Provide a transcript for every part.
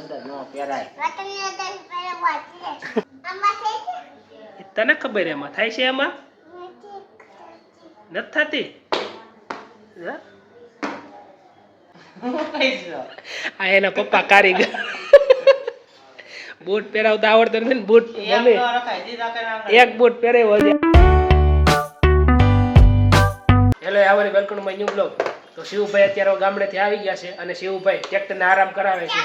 અંદર ન પહેરાય. તને ખબર એમાં થાય છે એમાં નથી થતી? આ એના પપ્પા કારીગર. બૂટ પહેરાવતા આવડતો નથી ને બૂટ એક મમ્મી એક બૂટ પહેરાવ્યો છે. હેલો આવરી welcome to my new blog તો શિવભાઈ અત્યારે ગામડેથી આવી ગયા છે અને શિવભાઈ ટ્રેક્ટરને આરામ કરાવે છે.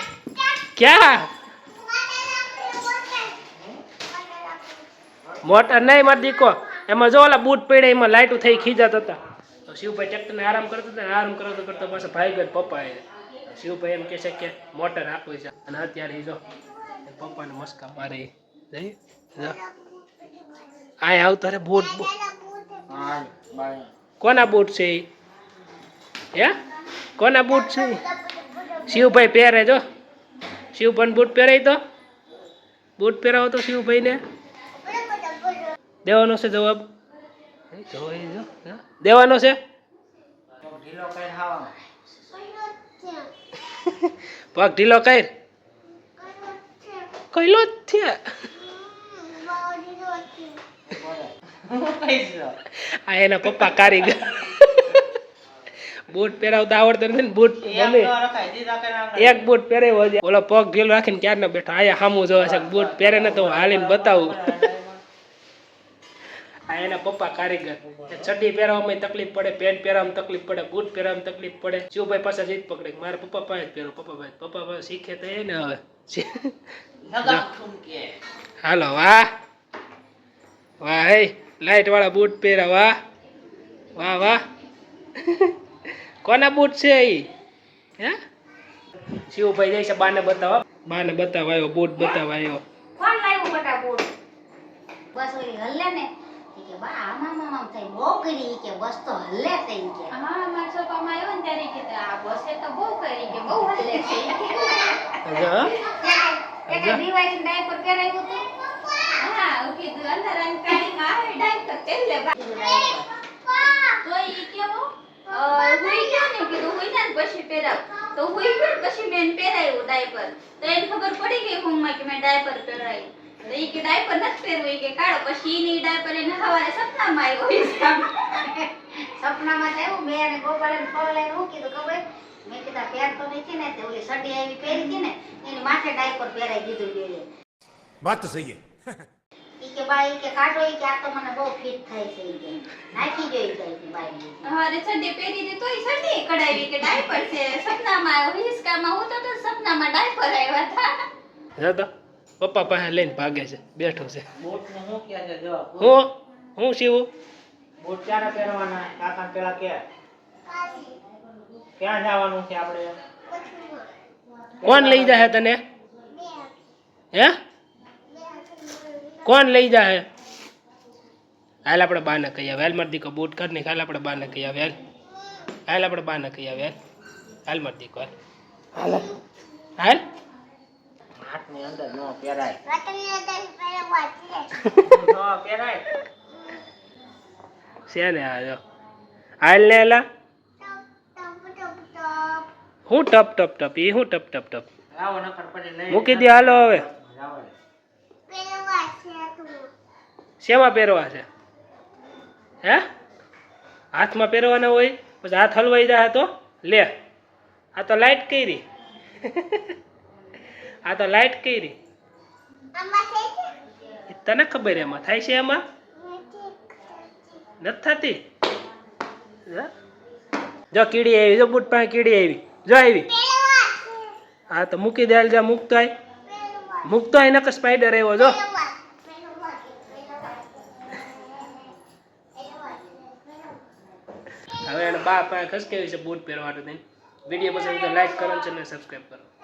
ક્યાં? મોટર નહીં માર દીકો. એમાં જો ઓલા બૂટ પડ્યા એમાં લાઈટો થઈ ખીજાત હતા તો. શિવભાઈ ટ્રેક્ટરને આરામ કરતા હતા આરામ કરતો કરતો પાછા ભાઈ ગયો પપ્પા એ શિવભાઈ એમ કહે છે કે મોટર આપવી છે. અને અત્યારે જો પપ્પાને મસ્કા મારે. જઈ આય આવતો રે બૂટ. કોના બૂટ છે હે? કોના બૂટ છે શિવભાઈ પહેરે જો. શિવભાઈ બૂટ પહેરાય તો? બૂટ પહેરાવો તો શિવભાઈને દેવાનો છે જવાબ. દેવાનો છે? પગ ઢીલો કઈ કઈલો જ છે. આ એના પપ્પા કારીગર. બૂટ પહેરાવતા આવડતો નથી ને બૂટ એક બૂટ પહેરાવ્યો છે ઓલો પગ ઢીલો રાખીને ક્યારનો બેઠો. આયા સામું જોવે છે બૂટ પહેરે ને તો હું હાલીને બતાવું. આ એના પપ્પા કારીગર. ચડ્ડી પહેરવામાં તકલીફ પડે પેન્ટ પહેરવામાં તકલીફ પડે બૂટ પહેરવામાં તકલીફ પડે. શિવભાઈ પાસે જીત પકડે. મારા પપ્પા પાસે જ પહેરો પપ્પા પાસે. પપ્પા પાસે શીખે તો એ ને હવે હાલો વાહ. વાહ હે. લાઈટ વાળા બૂટ પહેરા વાહ. વાહ વાહ. કોના બૂટ છે એ હે? શિવભાઈ જાય છે બાને બતાવવા. બાને બતાવાયો બૂટ બતાવવા આવ્યો. કોણ લાવ્યું બટા? બોલ બસ ઓલી હલ્લે ને. કે બા આમાં મામા આમ થઈ બહુ કરી. કે બસ તો હલ્લે થઈ ઈ કે હા મારા છોકરામાં આવ્યો ને ત્યારે કે આ બસે તો બહુ કરી કે બહુ હલ્લે છે અજા? એક દિવાળી ડાયપર પહેરાવ્યું તો હા કીધું અંદર આવીને માં આવે ડાયપર પહેરી લે બા. તો ઈ કેવો અ, હુઈ ગયો ને કીધું હુઈ જા ને પછી પહેરાવ તો હું પણ પછી મેં પહેરાયું ડાયપર. તો એને ખબર પડી ગઈ હોમમાં કે મેં ડાયપર પહેરાયું. તો એ કે ડાયપર નથી પહેરવું એ કે કાઢો પછી એની ડાયપર એને સવારે સપનામાં આવ્યો સપનામાં તો આવ્યું મેં એને ગોપાલ ફોન લઈને હું કીધું ખબર. મેં કીધા પહેરતો નથી ને ઓલી સડી આવી પહેરી હતી ને એની માથે ડાયપર પહેરાઈ દીધું બે વાત તો સહી કે બાઈ કે કાઢો કે આ તો મને બહુ ફિટ થાય છે કે. નાખી જોઈ જાય છે બાઈ હવારે સડે પહેરી દે તોય સડે કઢાવી કે ડાયપર છે. આવ્યો હિસકામાં હું તો તો સપનામાં ડાયપર આવ્યા હતા. જો તો પપ્પા પાસે લઈને ભાગે છે બેઠો છે. હું હું? શિવું બૂટ ક્યારે પહેરવાના? કાકા પેલા કે. ક્યાં જવાનું છે આપણે? કોણ લઈ જાય તને? હે? કોણ લઈ જાય હાલ આપણે બાને કહી આવે હાલ મરદી કો બૂટ કર ને હાલ આપણે બાને કહી આવે હાલ. હાલ આપણે બાને કહી આવે હાલ. હાલ મારી દીકો હાલ. હાલ? હાથની અંદર નો પહેરાય. હાથની અંદર પહેરવા છે ન પહેરાય. શેને ને આ જો? હાલ ને હાલા હું ટપ ટપ ટપ એ હું ટપ ટપ ટપ. આવો નકર પછી લઈ મૂકી દે હાલો હવે. શેમાં પહેરવા છે? હે? હાથમાં પહેરવાના હોય? પછી હાથ હલવાઈ જાય તો? લે. આ તો લાઈટ કરી. આ તો લાઈટ કરી. તને ખબર એમાં થાય છે એમાં? નથી થતી? જા. જો કીડી આવી જો બુટ પાસે કીડી આવી. જો આવી. હા તો મૂકી દે હાલ જા મૂકતો આય. મૂકતો આય નકર સ્પાઈડર આવ્યો જો. હવે એને બા પાસે ખસકેવી છે બૂટ પહેરવાનું થઈને. વીડિયો પસંદ તો લાઈક કરો ચેનલ સબસ્ક્રાઈબ કરો.